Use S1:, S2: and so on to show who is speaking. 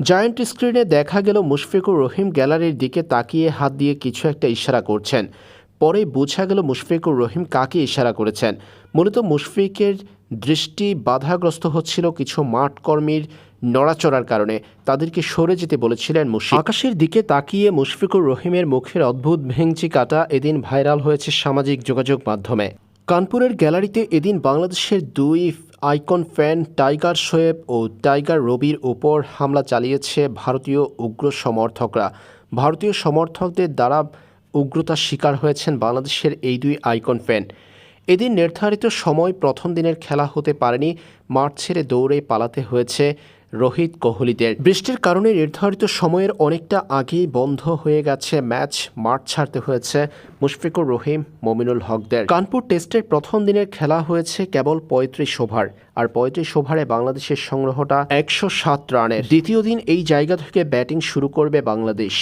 S1: Giant স্ক্রিনে দেখা গেল মুশফিকুর রহিম গ্যালারির দিকে তাকিয়ে হাত দিয়ে কিছু একটা ইশারা করছেন। পরে বোঝা গেল মুশফিকুর রহিম কাকে ইশারা করেছেন। মূলত মুশফিকের দৃষ্টি বাধাগ্রস্ত হচ্ছিল কিছু মাঠ কর্মীর নড়াচড়ার কারণে। তাদেরকে সরে যেতে বলেছিলেন মুশফিক। আকাশের দিকে তাকিয়ে মুশফিকুর রহিমের মুখের অদ্ভুত ভেঙচি কাটা এদিন ভাইরাল হয়েছে সামাজিক যোগাযোগ মাধ্যমে। কানপুরের গ্যালারিতে এদিন বাংলাদেশের দুই আইকন ফ্যান টাইগার শোয়েব ও টাইগার রবির ওপর হামলা চালিয়েছে ভারতীয় উগ্র সমর্থকরা। ভারতীয় সমর্থকদের দ্বারা উগ্রতার শিকার হয়েছেন বাংলাদেশের এই দুই আইকন ফ্যান। এদিন নির্ধারিত সময় প্রথম দিনের খেলা হতে পারেনি, মাঠ ছেড়ে দৌড়ে পালাতে হয়েছে রোহিত কোহলিদের। বৃষ্টির কারণে নির্ধারিত সময়ের অনেকটা আগেই বন্ধ হয়ে গেছে ম্যাচ, মাঠ ছাড়তে হয়েছে মুশফিকুর রহিম, মমিনুল হকদের। কানপুর টেস্টের প্রথম দিনের খেলা হয়েছে কেবল পঁয়ত্রিশ ওভার, আর পঁয়ত্রিশ ওভারে বাংলাদেশের সংগ্রহটা একশো সাত রানের। দ্বিতীয় দিন এই জায়গা থেকে ব্যাটিং শুরু করবে বাংলাদেশ।